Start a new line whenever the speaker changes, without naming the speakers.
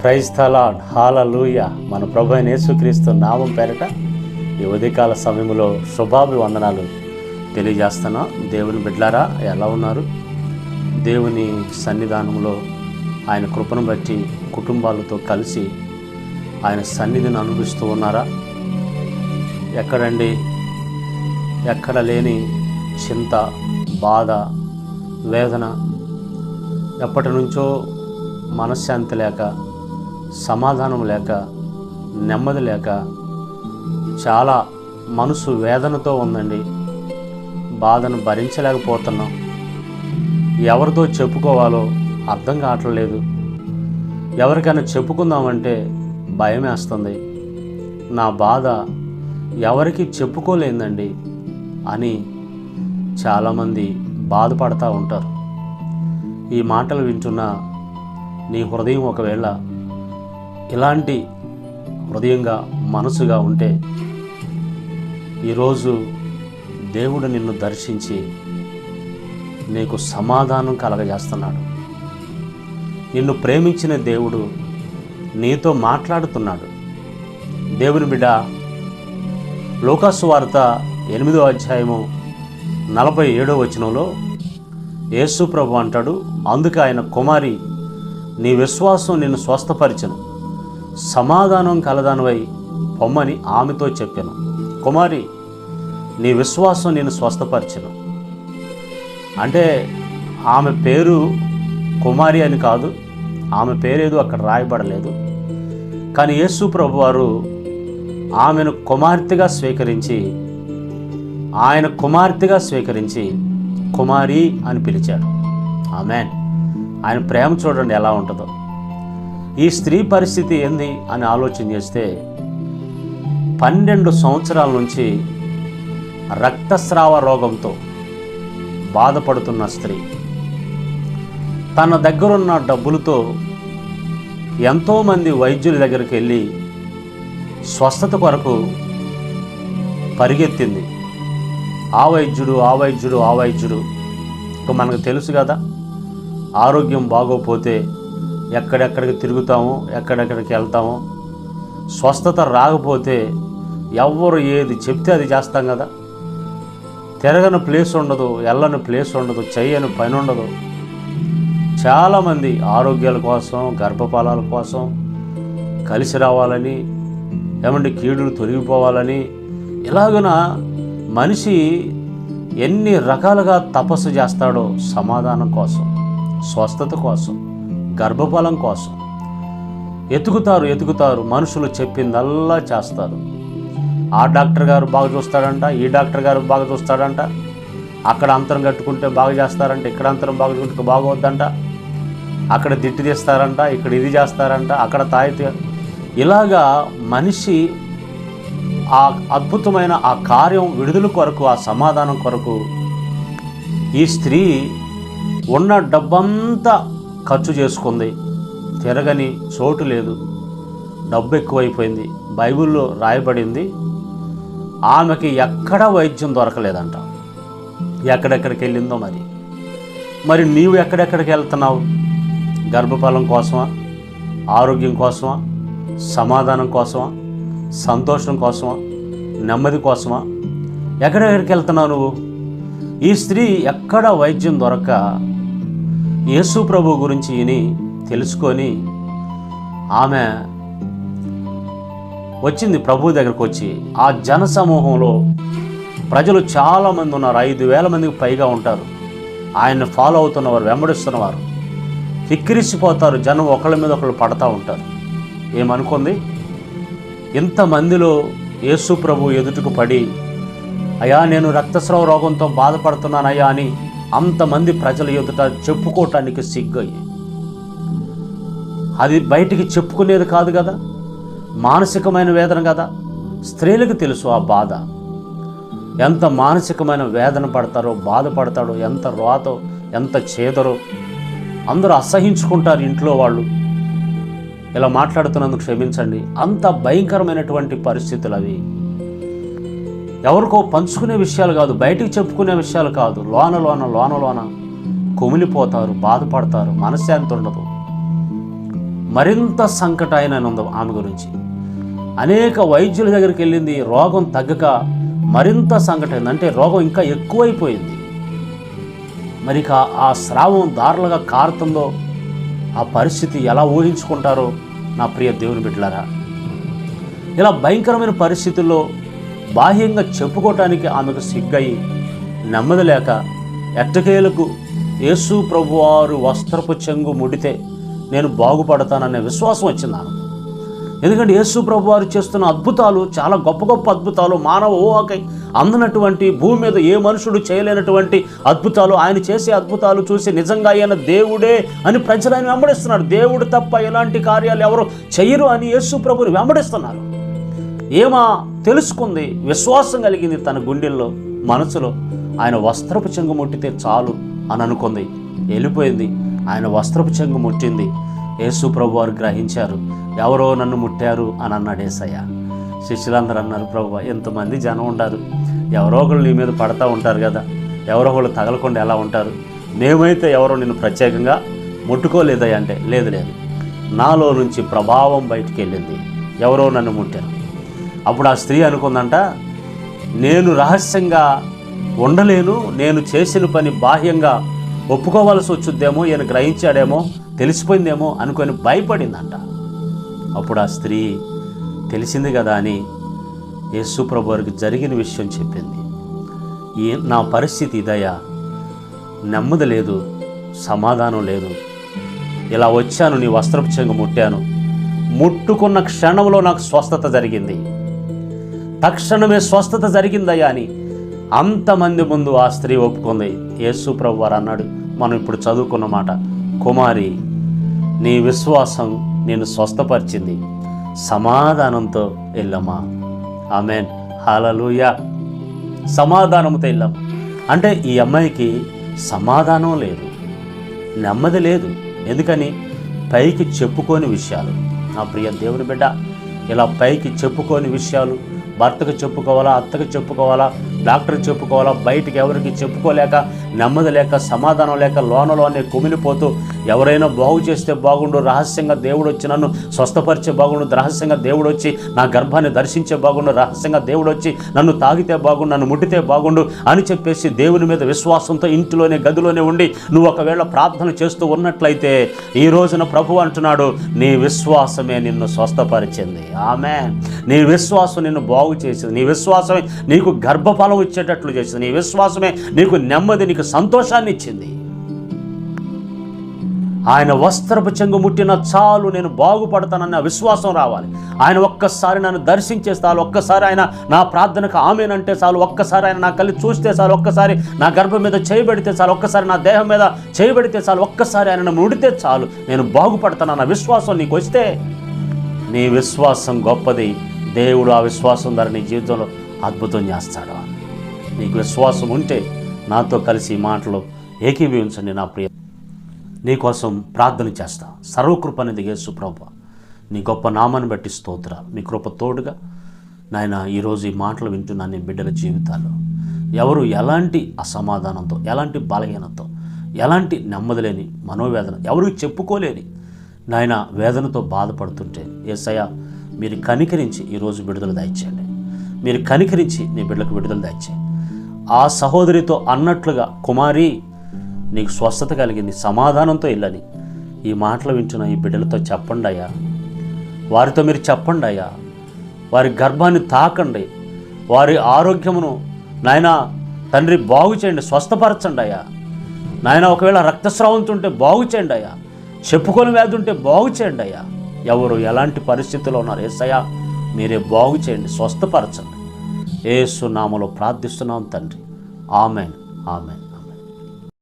క్రైస్తలాడ్ హాలూయ మన ప్రభు యేసుక్రీస్తు నామం పేరట ఈ ఉదయకాల సమయంలో శుభాభివందనాలు తెలియజేస్తున్నా. దేవుని బిడ్లారా ఎలా ఉన్నారు? దేవుని సన్నిధానంలో ఆయన కృపను బట్టి కుటుంబాలతో కలిసి ఆయన సన్నిధిని అనుభవిస్తూ ఉన్నారా? ఎక్కడండి? ఎక్కడ లేని చింత బాధ వేదన ఎప్పటి నుంచో మనశ్శాంతి లేక సమాధానం లేక నెమ్మది లేక చాలా మనసు వేదనతో ఉందండి. బాధను భరించలేకపోతున్నాం. ఎవరితో చెప్పుకోవాలో అర్థం కావట్లేదు. ఎవరికైనా చెప్పుకుందామంటే భయం వేస్తుంది నా బాధ ఎవరికి చెప్పుకోలేదండి అని చాలామంది బాధపడతా ఉంటారు. ఈ మాటలు వింటున్న నీ హృదయం ఒకవేళ ఇలాంటి హృదయంగా మనసుగా ఉంటే ఈరోజు దేవుడు నిన్ను దర్శించి నీకు సమాధానం కలగజేస్తున్నాడు. నిన్ను ప్రేమించిన దేవుడు నీతో మాట్లాడుతున్నాడు. దేవుని బిడ్డ లోకాసు వార్త ఎనిమిదో అధ్యాయము నలభై ఏడో వచనంలో యేసు ప్రభు అంటాడు అందుకే ఆయన కుమారి నీ విశ్వాసం నిన్ను స్వస్థపరిచను. సమాధానం కలదానివై పొమ్మని ఆమెతో చెప్పాను. కుమారి నీ విశ్వాసం నేను స్వస్థపరిచను. అంటే ఆమె పేరు కుమారి అని కాదు ఆమె పేరేదో అక్కడ రాయబడలేదు. కానీ యేసు ప్రభు వారు ఆమెను కుమార్తెగా స్వీకరించి ఆయన కుమార్తెగా స్వీకరించి కుమారి అని పిలిచాడు. ఆమెన్. ఆయన ప్రేమ చూడండి ఎలా ఉంటుందో. ఈ స్త్రీ పరిస్థితి ఏంది అని ఆలోచన చేస్తే పన్నెండు సంవత్సరాల నుంచి రక్తస్రావ రోగంతో బాధపడుతున్న స్త్రీ. తన దగ్గరున్న డబ్బులతో ఎంతోమంది వైద్యుల దగ్గరికి వెళ్ళి స్వస్థత కొరకు పరిగెత్తింది. ఆ వైద్యుడు ఆ వైద్యుడు ఆ వైద్యుడు. ఇక మనకు తెలుసు కదా ఆరోగ్యం బాగోపోతే ఎక్కడెక్కడికి తిరుగుతాము ఎక్కడెక్కడికి వెళ్తాము. స్వస్థత రాకపోతే ఎవరు ఏది చెప్తే అది చేస్తాం కదా. తిరగని ప్లేస్ ఉండదు వెళ్ళని ప్లేస్ ఉండదు చేయని పని ఉండదు. చాలామంది ఆరోగ్యాల కోసం గర్భఫలాల కోసం కలిసి రావాలని ఏమంటే కీడులు తొలగిపోవాలని ఇలాగున మనిషి ఎన్ని రకాలుగా తపస్సు చేస్తాడో సమాధానం కోసం స్వస్థత కోసం. గర్భఫలం కోసం. ఎతుకుతారు ఎతుకుతారు మనుషులు చెప్పిందల్లా చేస్తారు. ఆ డాక్టర్ గారు బాగా చూస్తాడంట ఈ డాక్టర్ గారు బాగా చూస్తాడంట అక్కడ అంతరం కట్టుకుంటే బాగా చేస్తారంట ఇక్కడ అంతరం బాగా కట్టుకుంటే బాగోద్దంట అక్కడ దిట్టి తీస్తారంట ఇక్కడ ఇది చేస్తారంట అక్కడ తాయితే ఇలాగా మనిషి ఆ అద్భుతమైన ఆ కార్యం విడుదల కొరకు ఆ సమాధానం కొరకు ఈ స్త్రీ ఉన్న డబ్బంతా ఖర్చు చేసుకుంది. తిరగని చోటు లేదు. డబ్బు ఎక్కువైపోయింది. బైబిల్లో రాయబడింది ఆమెకి ఎక్కడ వైద్యం దొరకలేదంట. ఎక్కడెక్కడికి వెళ్ళిందో మరి. మరి నీవు ఎక్కడెక్కడికి వెళ్తున్నావు? గర్భఫలం కోసమా? ఆరోగ్యం కోసమా? సమాధానం కోసమా? సంతోషం కోసమా? నెమ్మది కోసమా? ఎక్కడెక్కడికి వెళ్తున్నావు నువ్వు? ఈ స్త్రీ ఎక్కడ వైద్యం దొరక్క యేసు ప్రభు గురించి విని తెలుసుకొని ఆమె వచ్చింది ప్రభు దగ్గరకు వచ్చి ఆ జన సమూహంలో ప్రజలు చాలామంది ఉన్నారు ఐదు వేల మందికి పైగా ఉంటారు. ఆయన్ని ఫాలో అవుతున్నవారు వెంబడిస్తున్నవారు. కిక్కిరిసిపోతారు జనం ఒకళ్ళ మీద ఒకళ్ళు పడతా ఉంటారు. ఏమనుకుంది? ఇంతమందిలో యేసు ప్రభు ఎదుటకు పడి అయ్యా నేను రక్తస్రావ రోగంతో బాధపడుతున్నానయ్యా అని అంతమంది ప్రజల ఎదుట చెప్పుకోవటానికి సిగ్గయ్యి. అది బయటికి చెప్పుకునేది కాదు కదా? మానసికమైన వేదన కదా? స్త్రీలకు తెలుసు ఆ బాధ. ఎంత మానసికమైన వేదన పడతారో బాధపడతాడో ఎంత రోతో ఎంత చేదరో అందరూ అసహించుకుంటారు ఇంట్లో వాళ్ళు. ఇలా మాట్లాడుతున్నందుకు క్షమించండి. అంత భయంకరమైనటువంటి పరిస్థితులు అవి ఎవరికో పంచుకునే విషయాలు కాదు బయటికి చెప్పుకునే విషయాలు కాదు. లోన లోన లోన లోన కుమిలిపోతారు బాధపడతారు మనశ్శాంతి ఉండదు. మరింత సంకట ఉంది ఆమె గురించి. అనేక వైద్యుల దగ్గరికి వెళ్ళింది రోగం తగ్గక మరింత సంకట అంటే రోగం ఇంకా ఎక్కువైపోయింది. మరి ఆ స్రావం దారులుగా కారుతుందో ఆ పరిస్థితి ఎలా ఊహించుకుంటారో నా ప్రియ దేవుని బిడ్డలారా. ఇలా భయంకరమైన పరిస్థితుల్లో బాహ్యంగా చెప్పుకోవటానికి ఆమెకు సిగ్గయి. నెమ్మదిలేక ఎట్టకేలకు యేసు ప్రభువారు వస్త్రపు చెంగు ముడితే నేను బాగుపడతాననే విశ్వాసం వచ్చింది ఆమె ఎందుకంటే యేసు ప్రభు వారు చేస్తున్న అద్భుతాలు చాలా గొప్ప గొప్ప అద్భుతాలు మానవ ఊహకై అందనటువంటి భూమి మీద ఏ మనుషుడు చేయలేనటువంటి అద్భుతాలు ఆయన చేసే అద్భుతాలు చూసి నిజంగా ఆయన దేవుడే అని ప్రజలు ఆయన వెంబడిస్తున్నారు దేవుడు తప్ప ఎలాంటి కార్యాలు ఎవరు చేయరు అని యేసు ప్రభుని వెంబడిస్తున్నారు. ఏమా తెలుసుకుంది విశ్వాసం కలిగింది తన గుండెల్లో మనసులో. ఆయన వస్త్రపు చెంగు ముట్టితే చాలు అని అనుకుంది. వెళ్ళిపోయింది. ఆయన వస్త్రపు చెంగు ముట్టింది. యేసు ప్రభు వారు గ్రహించారు ఎవరో నన్ను ముట్టారు అని అన్నాడు ఏసయ్య. శిష్యులందరూ అన్నారు ప్రభు ఎంతమంది జనం ఉండారు? ఎవరో ఒకళ్ళు నీ మీద పడతా ఉంటారు కదా. ఎవరో ఒకళ్ళు తగలకుండా ఎలా ఉంటారు? మేమైతే ఎవరో నిన్ను ప్రత్యేకంగా ముట్టుకోలేదయ్య అంటే లేదు లేదు. నాలో నుంచి ప్రభావం బయటికి వెళ్ళింది. ఎవరో నన్ను ముట్టారు. అప్పుడు ఆ స్త్రీ అనుకుందంట నేను రహస్యంగా ఉండలేను నేను చేసిన పని బాహ్యంగా ఒప్పుకోవాల్సి వచ్చుద్దేమో ఈయన గ్రహించాడేమో తెలిసిపోయిందేమో అనుకొని భయపడిందంట. అప్పుడు ఆ స్త్రీ తెలిసింది కదా అని యేసు వారికి జరిగిన విషయం చెప్పింది. ఈ నా పరిస్థితి ఇదయ్యా. నెమ్మది లేదు సమాధానం లేదు. ఇలా వచ్చాను నీ వస్త్రపు చెంగు ముట్టాను. ముట్టుకున్న క్షణంలో నాకు స్వస్థత జరిగింది. తక్షణమే స్వస్థత జరిగిందయ్యా అని అంతమంది ముందు ఆ స్త్రీ ఒప్పుకుంది. యేసు ప్రభు వారు అన్నాడు మనం ఇప్పుడు చదువుకున్న మాట కుమారి నీ విశ్వాసం నేను స్వస్థపరిచింది. సమాధానంతో వెళ్ళమ్మా ఆమెన్. హాలలుయ సమాధానంతో వెళ్ళాం అంటే ఈ అమ్మాయికి సమాధానం లేదు నెమ్మది లేదు. ఎందుకని? పైకి చెప్పుకోని విషయాలు. నా ప్రియ దేవుని బిడ్డ ఇలా పైకి చెప్పుకోని విషయాలు భర్తకు చెప్పుకోవాలా అత్తకు చెప్పుకోవాలా డాక్టర్కి చెప్పుకోవాలా బయటికి ఎవరికి చెప్పుకోలేక నెమ్మది లేక సమాధానం లేక లోనలోనే కుమిలిపోతూ ఎవరైనా బాగు చేస్తే బాగుండు రహస్యంగా దేవుడు వచ్చి నన్ను స్వస్థపరిచే బాగుండు రహస్యంగా దేవుడు వచ్చి నా గర్భాన్ని దర్శించే బాగుండు రహస్యంగా దేవుడు వచ్చి నన్ను తాగితే బాగుండు నన్ను ముట్టితే బాగుండు అని చెప్పేసి దేవుని మీద విశ్వాసంతో ఇంటిలోనే గదిలోనే ఉండి నువ్వు ఒకవేళ ప్రార్థన చేస్తూ ఉన్నట్లయితే ఈ రోజున ప్రభు అంటున్నాడు నీ విశ్వాసమే నిన్ను స్వస్థపరిచింది. ఆమె నీ విశ్వాసం నిన్ను బాగు చేసింది. నీ విశ్వాసమే నీకు గర్భఫలం ఇచ్చేటట్లు చేసింది. నీ విశ్వాసమే నీకు నెమ్మది నీకు సంతోషాన్ని ఇచ్చింది. ఆయన వస్త్రపు చెంగు ముట్టిన చాలు నేను బాగుపడతానన్న విశ్వాసం రావాలి. ఆయన ఒక్కసారి నన్ను దర్శించే చాలు ఒక్కసారి ఆయన నా ప్రార్థనకు ఆమెనంటే చాలు ఒక్కసారి ఆయన నా కళ్ళు చూస్తే చాలు ఒక్కసారి నా గర్భం మీద చేయబెడితే చాలు ఒక్కసారి నా దేహం మీద చేయబెడితే చాలు ఒక్కసారి ఆయన ముడితే చాలు నేను బాగుపడతానన్న విశ్వాసం నీకు వస్తే నీ విశ్వాసం గొప్పది. దేవుడు ఆ విశ్వాసం ద్వారా నీ జీవితంలో అద్భుతం చేస్తాడు. నీకు విశ్వాసం ఉంటే నాతో కలిసి ఈ మాటలు ఏకీభవించండి నా ప్రియ నీకోసం ప్రార్థన చేస్తా. సర్వకృప అనేది యేసు ప్రభు. నీ గొప్ప నామాన్ని బట్టి స్తోత్ర. మీ కృప తోడుగా. నాయన ఈరోజు ఈ మాటలు వింటున్నా నీ బిడ్డల జీవితాల్లో ఎవరు ఎలాంటి అసమాధానంతో ఎలాంటి బలహీనతో ఎలాంటి నెమ్మది లేని మనోవేదన ఎవరికి చెప్పుకోలేని నాయన వేదనతో బాధపడుతుంటే ఏసయ మీరు కనికరించి ఈరోజు విడుదల దాయిచ్చేయండి మీరు కనికరించి నీ బిడ్డలకు విడుదల దాయిచ్చేయండి ఆ సహోదరితో అన్నట్లుగా కుమారి నీకు స్వస్థత కలిగింది సమాధానంతో వెళ్ళని. ఈ మాటలు వింటున్న ఈ బిడ్డలతో చెప్పండి అయ్యా. వారితో మీరు చెప్పండి అయ్యా. వారి గర్భాన్ని తాకండి. వారి ఆరోగ్యమును నాయన తండ్రి బాగు చేయండి స్వస్థపరచండి అయ్యా. నాయన ఒకవేళ రక్తస్రావంతో ఉంటే బాగు చేయండి అయ్యా. చెప్పుకొని వ్యాధి ఉంటే బాగు చేయండి అయ్యా. ఎవరు ఎలాంటి పరిస్థితుల్లో ఉన్నారు? ఏసయ్యా మీరే బాగు చేయండి స్వస్థపరచండి. ఏసు నామలో ప్రార్థిస్తున్నాం తండ్రి. ఆమెన్. ఆమెన్.